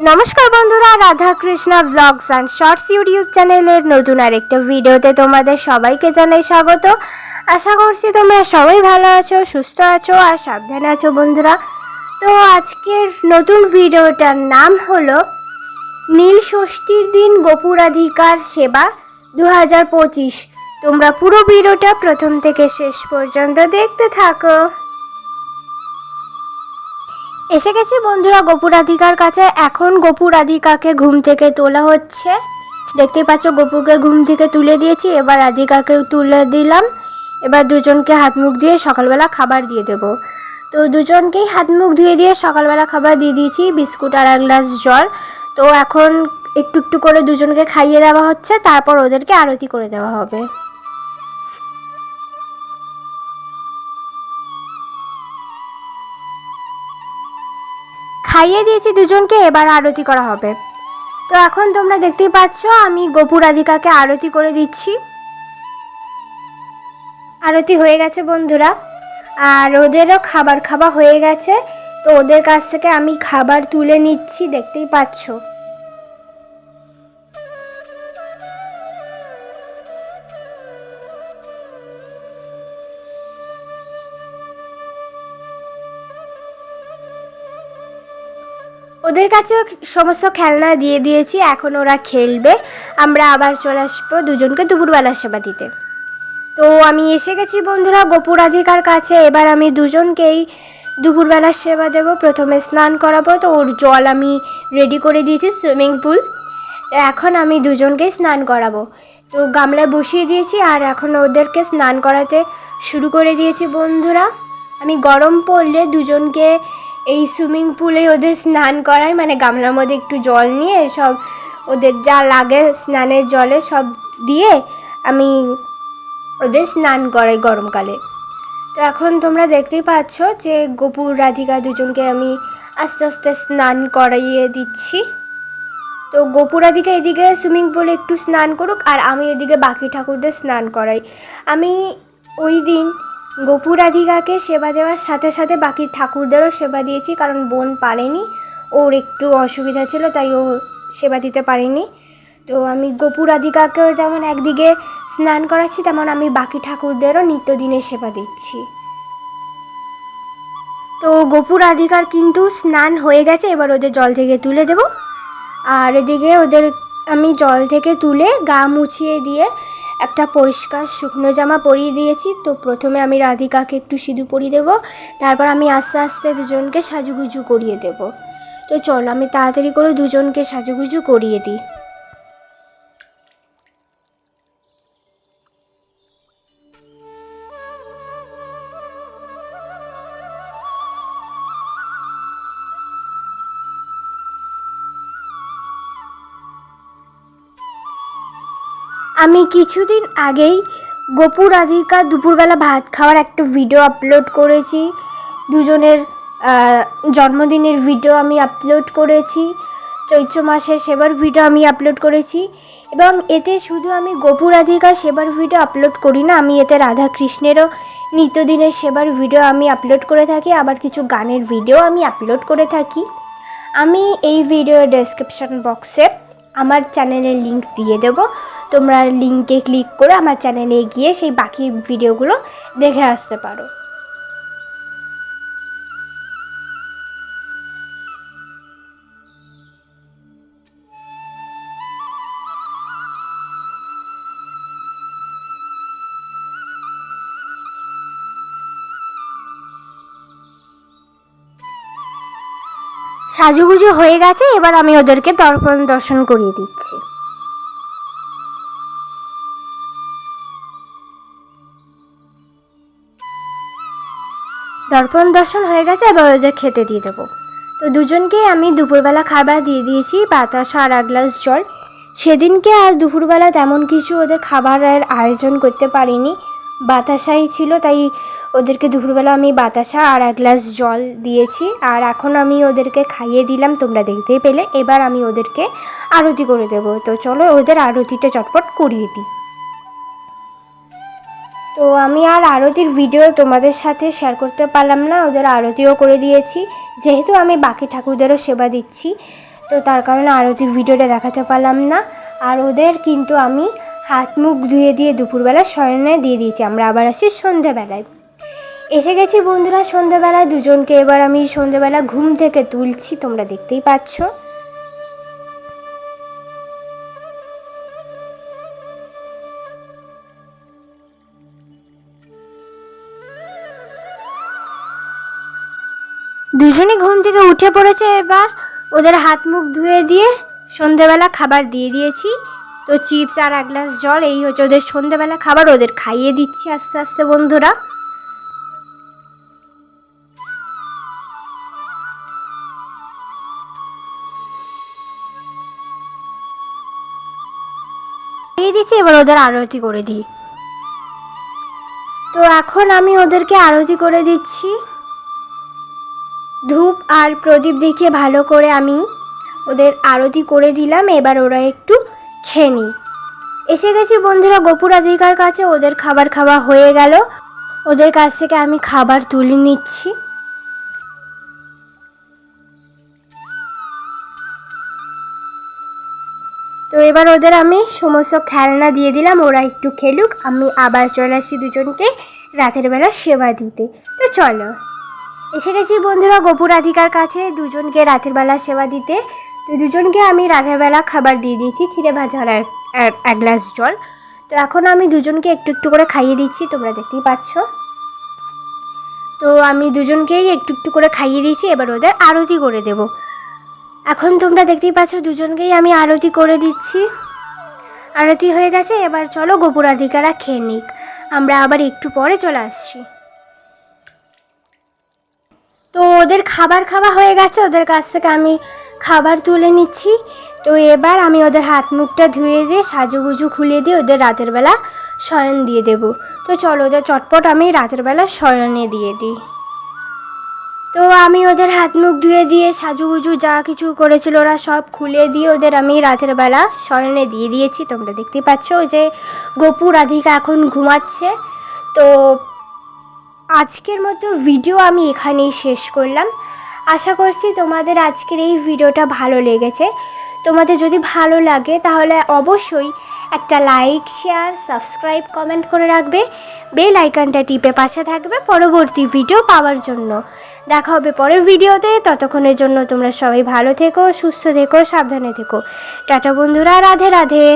নমস্কার বন্ধুরা Radha Krishna vlogs and shorts YouTube চ্যানেলের নতুন আরেকটা ভিডিওতে তোমাদের সবাইকে জানাই স্বাগত। আশা করছি তোমরা সবাই ভালো আছো, সুস্থ আছো আর সাবধানে আছো বন্ধুরা। তো আজকের নতুন ভিডিওটার নাম হলো নীল ষষ্ঠীর দিন গোপুরাধিকার সেবা দু হাজার পঁচিশ। তোমরা পুরো ভিডিওটা প্রথম থেকে শেষ পর্যন্ত দেখতে থাকো। এসে গেছি বন্ধুরা গোপুরাধিকার কাছে। এখন গোপুরাধিকাকে ঘুম থেকে তোলা হচ্ছে। দেখতে পাচ্ছ, গোপুকে ঘুম থেকে তুলে দিয়েছি। এবার রাধিকাকেও তুলে দিলাম। এবার দুজনকে হাত মুখ ধুয়ে সকালবেলা খাবার দিয়ে দেব। তো দুজনকেই হাত মুখ ধুয়ে দিয়ে সকালবেলা খাবার দিয়ে দিয়েছি, বিস্কুট আর এক গ্লাস জল। তো এখন একটু একটু করে দুজনকে খাইয়ে দেওয়া হচ্ছে। তারপর ওদেরকে আরতি করে দেওয়া হবে। খাইয়ে দিয়েছি দুজনকে, এবার আরতি করা হবে। তো এখন তোমরা দেখতেই পাচ্ছ, আমি গোপু রাধিকাকে আরতি করে দিচ্ছি। আরতি হয়ে গেছে বন্ধুরা। আর ওদেরও খাবার খাওয়া হয়ে গেছে। তো ওদের কাছ থেকে আমি খাবার তুলে নিচ্ছি, দেখতেই পাচ্ছ। ওদের কাছেও সমস্ত খেলনা দিয়ে দিয়েছি, এখন ওরা খেলবে। আমরা আবার চলে আসব দুজনকে দুপুরবেলার সেবা দিতে। তো আমি এসে গেছি বন্ধুরা গোপুরাধিকার কাছে, এবার আমি দুজনকেই দুপুরবেলার সেবা দেবো, প্রথমে স্নান করাবো। তো ওর জল আমি রেডি করে দিয়েছি সুইমিং পুল এখন আমি দুজনকেই স্নান করাবো। তো গামলায় বসিয়ে দিয়েছি, আর এখন ওদেরকে স্নান করাতে শুরু করে দিয়েছি বন্ধুরা। আমি গরম পড়লে দুজনকে এই সুইমিং পুলে ওদের স্নান করাই মানে গামলার মধ্যে একটু জল নিয়ে সব ওদের যা লাগে স্নানের জলে সব দিয়ে আমি ওদের স্নান করাই গরমকালে। তো এখন তোমরা দেখতেই পাচ্ছ যে গোপুর রাধিকা দুজনকে আমি আস্তে আস্তে স্নান করাইয়ে দিচ্ছি। তো গোপুর রাধিকা এদিকে সুইমিং পুলে একটু স্নান করুক আর আমি এদিকে বাকি ঠাকুরদের স্নান করাই। আমি ওই দিন গোপুর রাধিকাকে সেবা দেওয়ার সাথে সাথে বাকি ঠাকুরদেরও সেবা দিয়েছি, কারণ বোন পারেনি। ওর একটু অসুবিধা ছিল, তাই ও সেবা দিতে পারেনি। তো আমি গোপুর রাধিকাকেও যেমন একদিকে স্নান করাচ্ছি, তেমন আমি বাকি ঠাকুরদেরও নিত্যদিনের সেবা দিচ্ছি। তো গোপুর রাধিকার কিন্তু স্নান হয়ে গেছে, এবার ওদের জল থেকে তুলে দেব। আর এদিকে ওদের আমি জল থেকে তুলে গা মুছিয়ে দিয়ে একটা পরিষ্কার শুকনো জামা পরিয়ে দিয়েছি। তো প্রথমে আমি রাধিকাকে একটু সিঁদুর পরিয়ে দেবো। তারপর আমি আস্তে আস্তে দুজনকে সাজুগুজু করিয়ে দেব। তো চল আমি তাড়াতাড়ি করে দুজনকে সাজুগুজু করিয়ে দিই। আমি কিছুদিন আগেই গোপুর রাধিকা দুপুরবেলা ভাত খাওয়ার একটা ভিডিও আপলোড করেছি। দুজনের জন্মদিনের ভিডিও আমি আপলোড করেছি। চৈত্র মাসের সেবার ভিডিও আমি আপলোড করেছি। এবং এতে শুধু আমি গোপুর রাধিকার সেবার ভিডিও আপলোড করি না, আমি এতে রাধা কৃষ্ণেরও নিত্যদিনের সেবার ভিডিও আমি আপলোড করে থাকি, আবার কিছু গানের ভিডিও আমি আপলোড করে থাকি। আমি এই ভিডিও ডেসক্রিপশন বক্সে আমার চ্যানেলের লিঙ্ক দিয়ে দেবো। তোমরা লিঙ্কে ক্লিক করে আমার চ্যানেলে গিয়ে সেই বাকি ভিডিওগুলো দেখে আসতে পারো। সাজুগুজু হয়ে গেছে, এবার আমি ওদেরকে দর্পণ দর্শন করিয়ে দিচ্ছি। দর্পণ দর্শন হয়ে গেছে, এবার ওদের খেতে দিয়ে দেবো। তো দুজনকেই আমি দুপুরবেলা খাবার দিয়ে দিয়েছি, বাতাসা আর এক গ্লাস জল। সেদিনকে আর দুপুরবেলা তেমন কিছু ওদের খাবারের আয়োজন করতে পারিনি। বাতাসাই ছিল, তাই ওদেরকে দুপুরবেলা আমি বাতাসা আর এক গ্লাস জল দিয়েছি। আর এখন আমি ওদেরকে খাইয়ে দিলাম, তোমরা দেখতেই পেলে। এবার আমি ওদেরকে আরতি করে দেবো। তো চলো ওদের আরতিটা চটপট করিয়ে দিই। তো আমি আর আরতির ভিডিও তোমাদের সাথে শেয়ার করতে পারলাম না, ওদের আরতিও করে দিয়েছি। যেহেতু আমি বাকি ঠাকুরদেরও সেবা দিচ্ছি, তো তার কারণে আরতির ভিডিওটা দেখাতে পারলাম না। আর ওদের কিন্তু আমি হাত মুখ ধুয়ে দিয়ে দুপুরবেলা শয়নে দিয়ে দিয়েছি। আমরা আবার আসি সন্ধেবেলায়। এসে গেছি বন্ধুরা, সন্ধেবেলায় দুজনকে এবার আমি সন্ধেবেলা ঘুম থেকে তুলছি, তোমরা দেখতেই পাচ্ছ। দুজনই ঘুম থেকে উঠে পড়েছে এবার। ওদের হাত মুখ ধুয়ে দিয়ে সন্ধেবেলা খাবার দিয়ে দিয়েছি। তো চিপস আর এক গ্লাস জল, এই হচ্ছে ওদের সন্ধেবেলা খাবার, ওদের খাইয়ে দিচ্ছি আস্তে আস্তে বন্ধুরা। দিচ্ছি, এবার ওদের আরতি করে দিই। তো এখন আমি ওদেরকে আরতি করে দিচ্ছি। ধূপ আর প্রদীপ দেখিয়ে ভালো করে আমি ওদের আরতি করে দিলাম, এবার ওরা একটু খেয়ে নিই এসে গেছি বন্ধুরা, গোপুর গোপুরাধিকার কাছে। ওদের খাবার খাওয়া হয়ে গেল। ওদের কাছ থেকে আমি খাবার তুলে নিচ্ছি। তো এবার ওদের আমি সমস্ত খেলনা দিয়ে দিলাম। ওরা একটু খেলুক, আমি আবার চলে আসছি দুজনকে রাতের বেলা সেবা দিতে। তো চলো। এসে গেছি বন্ধুরা, গোপুর গোপুরাধিকার কাছে। দুজনকে রাতের বেলা সেবা দিতে। তো দুজনকে আমি রাতের বেলা খাবার দিয়ে দিয়েছি, চিড়ে ভাজা আর এক গ্লাস জল। তো এখন আমি দুজনকে একটু একটু করে খাইয়ে দিচ্ছি, তোমরা দেখতেই পাচ্ছ। তো আমি দুজনকেই একটু একটু করে খাইয়ে দিয়েছি, এবার ওদের আরতি করে দেব। এখন তোমরা দেখতেই পাচ্ছ, দুজনকেই আমি আরতি করে দিচ্ছি। আরতি হয়ে গেছে, এবার চলো গোপুরাধিকারা খেয়ে নিক। আমরা আবার একটু পরে চলে আসছি। তো ওদের খাবার খাওয়া হয়ে গেছে, ওদের কাছ থেকে আমি খাবার তুলে নিচ্ছি। তো এবার আমি ওদের হাত মুখটা ধুয়ে দিয়ে, সাজুগুজু খুলে দিয়ে ওদের রাতের বেলা শয়ন দিয়ে দেব। তো চলো ওদের চটপট আমি রাতের বেলা শয়নে দিয়ে দিই। তো আমি ওদের হাত মুখ ধুয়ে দিয়ে, সাজুগুজু যা কিছু করেছিল ওরা সব খুলে দিয়ে ওদের আমি রাতের বেলা শয়নে দিয়ে দিয়েছি। তোমরা দেখতেই পাচ্ছ যে গোপু রাধিকা এখন ঘুমাচ্ছে। তো আজকের মতো ভিডিও আমি এখানেই শেষ করলাম। আশা করছি তোমাদের আজকের এই ভিডিওটা ভালো লেগেছে। তোমাদের যদি ভালো লাগে, তাহলে অবশ্যই একটা লাইক শেয়ার সাবস্ক্রাইব কমেন্ট করে রাখবে। বেল আইকনটা টিপে পাশে থাকবে পরবর্তী ভিডিও পাওয়ার জন্য। দেখা হবে পরের ভিডিওতে ততক্ষণের জন্য তোমরা সবাই ভালো থেকো, সুস্থ থেকো, সাবধানে থেকো। টাটা বন্ধুরা, রাধে রাধে।